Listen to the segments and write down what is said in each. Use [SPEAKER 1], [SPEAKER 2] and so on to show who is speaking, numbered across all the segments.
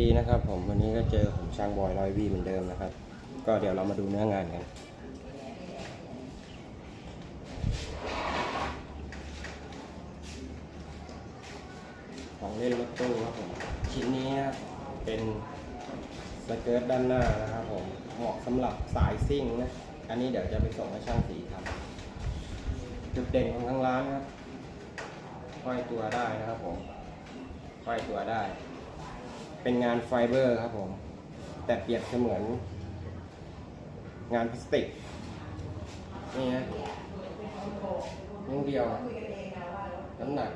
[SPEAKER 1] ดีนะครับผมวันนี้ก็เจอผมช่างบอยร้อยวีเหมือนเดิมนะครับ ก็เดี๋ยวเรามาดูเนื้องานกันของเล่นรถตู้ครับผมชิ้นนี้นะเป็นสเกิร์ตด้านหน้านะครับผมเหมาะสำหรับสายซิ่งนะอันนี้เดี๋ยวจะไปส่งให้ช่างสีทำจุดเด่นของทางร้านครับห้อยตัวได้นะครับผมห้อยตัวได้ เป็นงานไฟเบอร์ครับผม แต่เปรียบเสมือน งานพลาสติก นี่นะนิ้วเดียวน้ำหนัก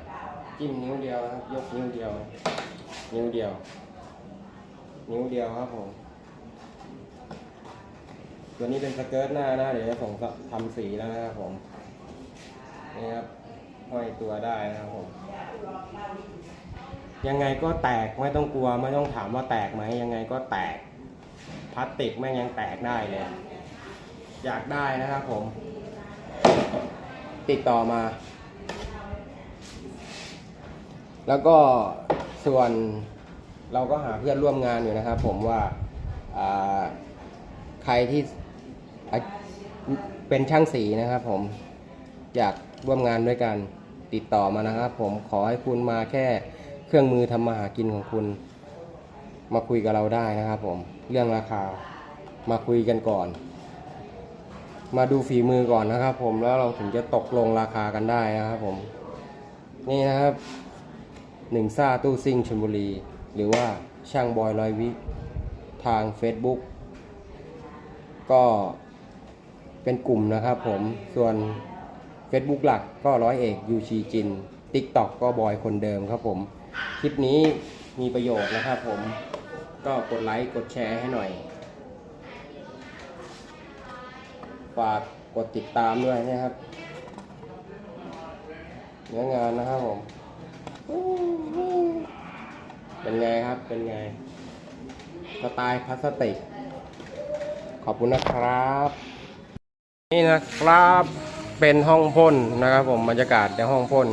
[SPEAKER 1] จิ้มนิ้วเดียวครับ ยกนิ้วเดียว นิ้วเดียว นิ้วเดียวครับผม ตัวนี้เป็นสเกิร์ตหน้านะเดี๋ยวจะส่งทำสีแล้วนะครับผม นี่ครับห้อยตัวได้นะครับผม ยังไงก็แตกไม่ต้องกลัวไม่ต้องถามว่าแตกไหมยังไงก็แตกพลาสติกแม่งยังแตกได้เลย อยากได้นะครับผม ติดต่อมา แล้วก็ส่วนเราก็หาเพื่อนร่วมงานอยู่นะครับ ผมว่าใครที่เป็นช่างสีนะครับผมอยากร่วมงานด้วยกันติดต่อมานะครับ ผมขอให้คุณมาแค่ เครื่องมือทำมาหากินของคุณ มาคุยกับเราได้นะครับผม เรื่องราคามาคุยกันก่อน มาดูฝีมือก่อนนะครับ ผมแล้วเราถึงจะตกลงราคากันได้นะครับผม นี่นะครับหนึ่งซ่าตู้ซิ่งชลบุรี หรือว่าช่างบอยร้อยวิ ทาง Facebook ก็เป็นกลุ่มนะครับผมส่วน Facebook หลักก็ร้อยเอกยูชีจิน TikTok ก็บอยคนเดิมครับผม คลิปนี้มีประโยชน์นะครับผมก็กดไลค์กดแชร์ให้หน่อย ฝากกดติดตามด้วยนะครับเนื้องานนะครับผม เป็นไงครับเป็นไง สไตล์พลาสติก ขอบคุณนะครับ นี่นะครับเป็นห้องพ่นนะครับผมบรรยากาศในห้องพ่น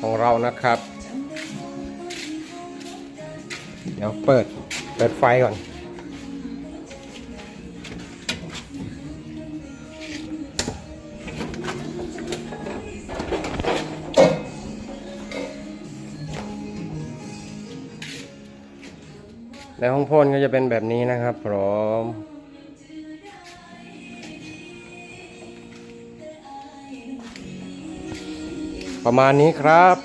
[SPEAKER 1] ของเรานะครับ เดี๋ยวเปิด เปิดไฟก่อนในห้องพ่นก็จะเป็นแบบนี้นะครับพร้อมประมาณนี้ครับ